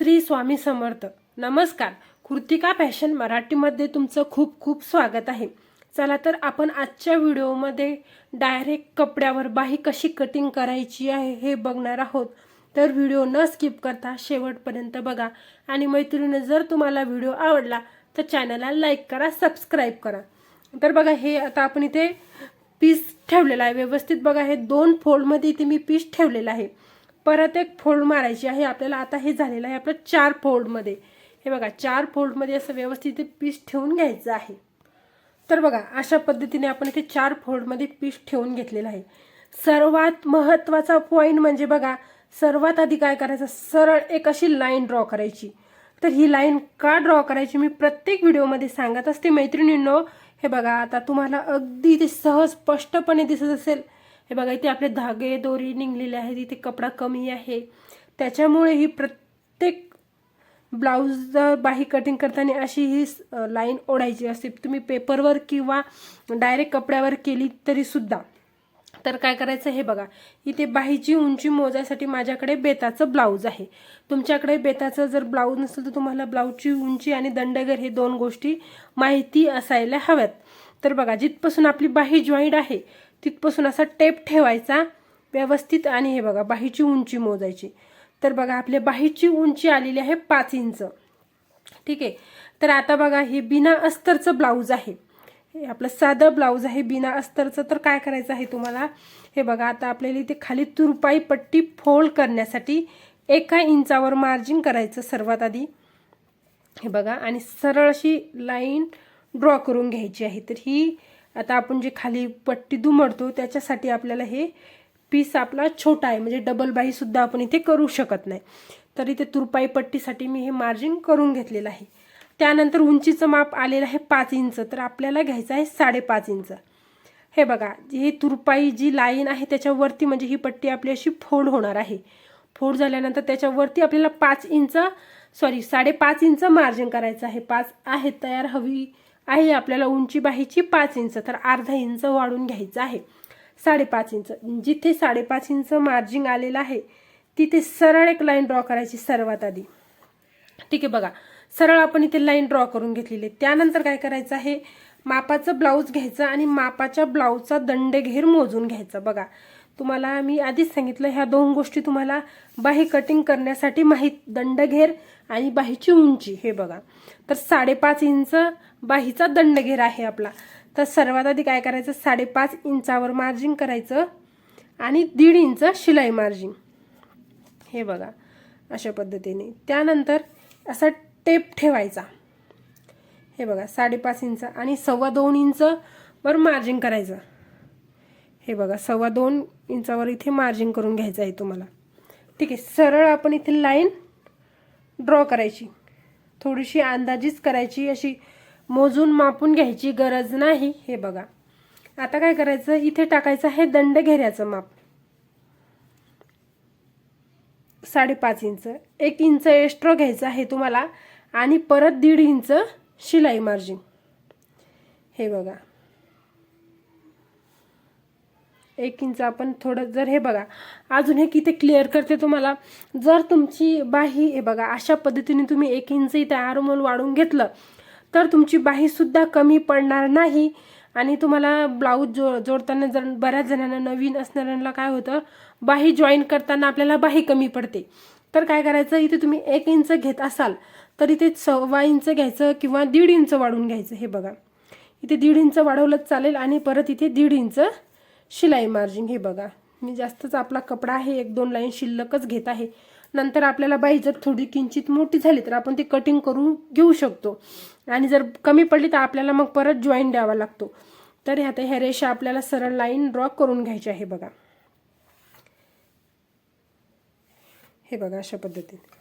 श्री स्वामी समर्थ. नमस्कार. कृतिका फॅशन मराठीमध्ये तुमचं खूप खूप स्वागत आहे. चला तर आपण आजच्या व्हिडिओमध्ये डायरेक्ट कपड्यावर बाही कशी कटिंग करायची आहे हे बघणार आहोत. तर व्हिडिओ न स्किप करता शेवटपर्यंत बघा. आणि मैत्रिणी जर तुम्हाला व्हिडिओ आवडला तर चॅनलला लाईक करा सबस्क्राईब करा. तर बघा हे आता आपण इथे पीस ठेवलेला आहे. व्यवस्थित बघा हे दोन फोल्डमध्ये इथे मी पीस ठेवलेला आहे. परत एक फोल्ड मारायची आहे. आपल्याला आता हे झालेलं आहे आपलं चार फोल्डमध्ये. हे बघा चार फोल्डमध्ये असं व्यवस्थित पीस ठेवून घ्यायचं आहे. तर बघा अशा पद्धतीने आपण इथे चार फोल्डमध्ये पीस ठेवून घेतलेलं आहे. सर्वात महत्त्वाचा पॉईंट म्हणजे बघा सर्वात आधी काय करायचं? सरळ एक अशी लाईन ड्रॉ करायची. तर ही लाईन का ड्रॉ करायची मी प्रत्येक व्हिडिओमध्ये सांगत असते. मैत्रिणींनो हे बघा आता तुम्हाला अगदी ते सहज स्पष्टपणे दिसत असेल. हे बघा इथे आपले धागे दोरी निघलेले आहेत इथे कपडा कमी आहे. त्याच्यामुळे ही प्रत्येक ब्लाऊज बाही कटिंग करताना अशी ही लाईन ओढायची असते. तुम्ही पेपरवर किंवा डायरेक्ट कपड्यावर केली तरी सुद्धा. तर काय करायचं हे बघा इथे बाहीची उंची मोजायसाठी माझ्याकडे बेताचं ब्लाऊज आहे. तुमच्याकडे बेताचं जर ब्लाऊज नसेल तर तुम्हाला ब्लाऊजची उंची आणि दंडगर हे दोन गोष्टी माहिती असायला हव्यात. तर बघा जिथपासून आपली बाही जॉईंट आहे तिथपासून असा टेप ठेवायचा व्यवस्थित आणि हे बघा बाहीची उंची मोजायची. तर बघा आपल्या बाहीची उंची आलेली आहे पाच इंच. ठीक आहे? तर आता बघा हे बिना अस्तरचं ब्लाऊज आहे. आपलं साधं ब्लाऊज आहे बिना अस्तरचं. तर काय करायचं आहे तुम्हाला? हे बघा आता आपल्याला इथे खाली तुरपाई पट्टी फोल्ड करण्यासाठी एका इंचावर मार्जिन करायचं सर्वात आधी. हे बघा आणि सरळ अशी लाईन ड्रॉ करून घ्यायची आहे. तर ही आता आपण जे खाली पट्टी दुमडतो त्याच्यासाठी आपल्याला हे पीस आपला छोटा आहे. म्हणजे डबल बाहीसुद्धा आपण इथे करू शकत नाही. तर इथे तुरपाई पट्टीसाठी मी हे मार्जिन करून घेतलेलं आहे. त्यानंतर उंचीचं माप आलेलं आहे पाच इंच. तर आपल्याला घ्यायचं आहे साडेपाच इंच. हे बघा ही तुरपाई जी लाईन आहे त्याच्यावरती म्हणजे ही पट्टी आपली अशी फोड होणार आहे. फोड झाल्यानंतर त्याच्यावरती आपल्याला पाच इंच सॉरी साडेपाच इंच मार्जिन करायचं आहे. पाच आहे तयार हवी आहे आपल्याला उंची बाहीची पाच इंच तर अर्धा इंच वाढून घ्यायचं आहे. साडेपाच इंच. जिथे साडेपाच इंच मार्जिंग आलेलं आहे तिथे सरळ एक लाईन ड्रॉ करायची सर्वात आधी. ठीक आहे बघा. सरळ आपण इथे लाईन ड्रॉ करून घेतलेली आहे. त्यानंतर काय करायचं आहे? मापाचं ब्लाऊज घ्यायचं आणि मापाच्या ब्लाऊजचा दंडघेर मोजून घ्यायचा. बघा. तुम्हाला मी आधीच सांगितलं ह्या दोन गोष्टी तुम्हाला बाही कटिंग करण्यासाठी माहीत दंडघेर आणि बाहीची उंची हे बघा. तर साडेपाच इंच बाहीचा दंडघेर आहे आपला. तर सर्वात आधी काय करायचं? साडेपाच इंचावर मार्जिंग करायचं आणि दीड इंच शिलाई मार्जिंग हे बघा अशा पद्धतीने. त्यानंतर असा टेप ठेवायचा. हे बघा साडेपाच इंच आणि सव्वा दोन इंच वर मार्जिंग करायचं. हे बघा सव्वा दोन इंचावर इथे मार्जिन करून घ्यायचं आहे तुम्हाला. ठीक आहे सरळ आपण इथे लाईन ड्रॉ करायची. थोडीशी अंदाजीच करायची अशी मोजून मापून घ्यायची गरज नाही. हे बघा आता काय करायचं? इथे टाकायचं आहे दंड घेऱ्याचं माप. साडेपाच इंच. एक इंच एक्स्ट्रा घ्यायचं आहे तुम्हाला आणि परत दीड इंच शिलाई मार्जिन हे बघा एक इंच आपण थोडं जर हे बघा अजून हे किती क्लिअर करते तुम्हाला? जर तुमची बाही हे बघा अशा पद्धतीने तुम्ही एक इंच इथे आरमोल वाढून घेतलं तर तुमची बाहीसुद्धा कमी पडणार नाही. आणि तुम्हाला ब्लाऊज जो जोडताना जर बऱ्याच जणांना नवीन असणाऱ्यांना काय होतं बाही जॉईन करताना आपल्याला बाही कमी पडते. तर काय करायचं इथे तुम्ही एक इंच घेत असाल तर इथे सव्वा इंच घ्यायचं किंवा दीड इंच वाढून घ्यायचं हे बघा. इथे दीड इंच वाढवलंच चालेल आणि परत इथे दीड इंच शिलाई मार्जिन हे बघा. मी जास्तच आपला कपडा आहे एक दोन लाईन शिल्लकच घेत आहे. नंतर आपल्याला बाई जर थोडी किंचित मोठी झाली तर आपण ती कटिंग करून घेऊ शकतो. आणि जर कमी पडली तर आपल्याला मग परत जॉईन द्यावा लागतो. तर ह्या ह्या रेषा आपल्याला सरळ लाईन ड्रॉ करून घ्यायची आहे बघा. हे बघा अशा पद्धतीने.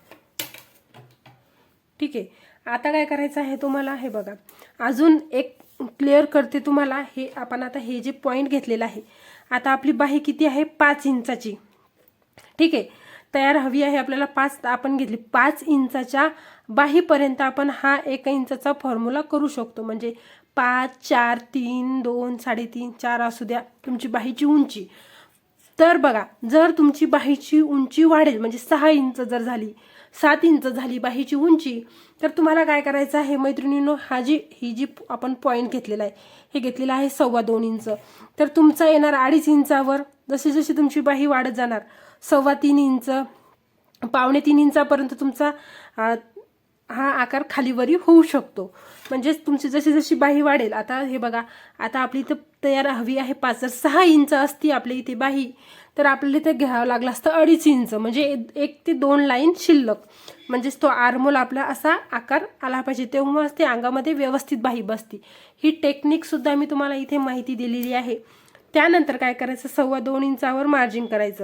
ठीक आहे. आता काय करायचं आहे तुम्हाला? हे बघा. अजून एक क्लिअर करते तुम्हाला. हे आपण आता हे जे पॉईंट घेतलेलं आहे आता आपली बाही किती आहे? पाच इंचाची. ठीक आहे? तयार हवी आहे आपल्याला पाच आपण घेतली. पाच इंचाच्या बाहीपर्यंत आपण हा एक इंचाचा फॉर्म्युला करू शकतो. म्हणजे पाच चार तीन दोन साडेतीन चार असू द्या तुमची बाहीची उंची. तर बघा जर तुमची बाहीची उंची वाढेल म्हणजे सहा इंच जर झाली सात इंच झाली बाहीची उंची तर तुम्हाला काय करायचं आहे मैत्रिणींनो हा जी ही जी आपण पॉईंट घेतलेला आहे हे घेतलेलं आहे सव्वा दोन इंच. तर तुमचा येणार अडीच इंचावर जशी जशी तुमची बाही वाढत जाणार सव्वा तीन इंच पावणे तीन इंचापर्यंत तुमचा हा आकार खालीवरी होऊ शकतो. म्हणजेच तुमची जशी जशी बाही वाढेल आता हे बघा आता आपली इथं तयार हवी आहे पाच जर सहा इंच असती आपल्या इथे बाही तर आपल्याला इथे घ्यावं लागलं असतं अडीच इंच म्हणजे एक- ते दोन लाईन शिल्लक. म्हणजेच तो आरमोल आपला असा आकार आला पाहिजे तेव्हाच ते अंगामध्ये व्यवस्थित बाही बसती. ही टेक्निकसुद्धा मी तुम्हाला इथे माहिती दिलेली आहे. त्यानंतर काय करायचं? सव्वा दोन इंचावर मार्जिन करायचं.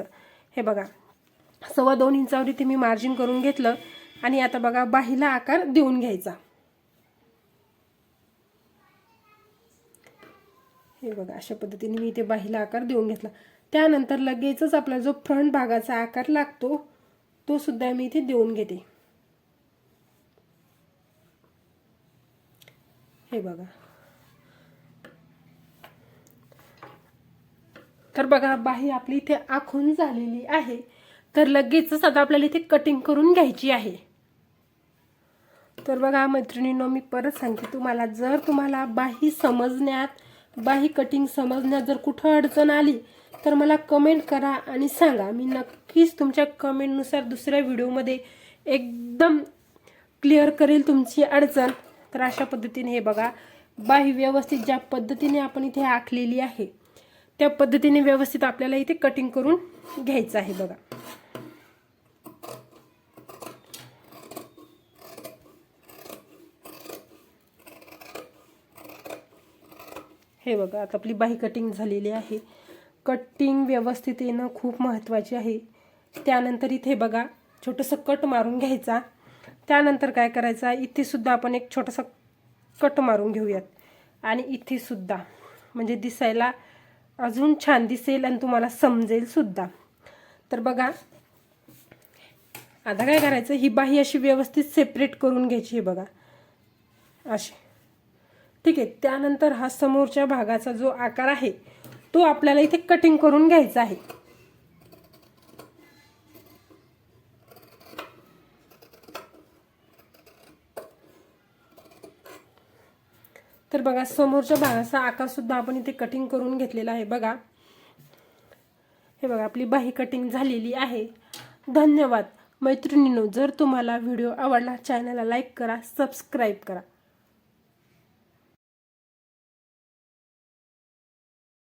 हे बघा सव्वा दोन इंचावर इथे मी मार्जिन करून घेतलं. आणि आता बघा बाहीला आकार देऊन घ्यायचा. हे बघा अशा पद्धतीने मी इथे बाहीला आकार देऊन घेतला. त्यानंतर लगेचच आपला जो फ्रंट भागाचा आकार लागतो तो सुद्धा मी इथे देऊन घेते. हे बघा. तर बघा बाही आपली इथे आखून झालेली आहे. तर लगेचच आता आपल्याला इथे कटिंग करून घ्यायची आहे. तर बघा मैत्रिणींनो मी परत सांगते तुम्हाला जर तुम्हाला बाही समजण्यात बाही कटिंग समजण्यात जर कुठं अडचण आली तर मला कमेंट करा आणि सांगा. मी नक्कीच तुमच्या कमेंटनुसार दुसऱ्या व्हिडिओमध्ये एकदम क्लिअर करेल तुमची अडचण. तर अशा पद्धतीने हे बघा बाही व्यवस्थित ज्या पद्धतीने आपण इथे आखलेली आहे त्या पद्धतीने व्यवस्थित आपल्याला इथे कटिंग करून घ्यायचं आहे बघा. हे बघा आता आपली बाही कटिंग झालेली आहे. कटिंग व्यवस्थित येणं खूप महत्त्वाची आहे. त्यानंतर इथे बघा छोटंसं कट मारून घ्यायचा. त्यानंतर काय करायचा इथेसुद्धा आपण एक छोटासा कट मारून घेऊयात. आणि इथे सुद्धा म्हणजे दिसायला अजून छान दिसेल आणि तुम्हाला समजेलसुद्धा तर बघा आता काय करायचं ही बाही अशी व्यवस्थित सेपरेट करून घ्यायची आहे बघा. अशी. ठीक आहे त्यानंतर हा समोरच्या भागाचा जो आकार आहे तो आपल्याला इथे कटिंग करून घ्यायचा आहे. तर बघा समोरच्या भागाचा आकार सुद्धा आपण इथे कटिंग करून घेतलेला आहे. बघा हे बघा आपली बाही कटिंग झालेली आहे. धन्यवाद मैत्रिणींनो जर तुम्हाला व्हिडिओ आवडला चॅनलला लाईक करा सबस्क्राईब करा.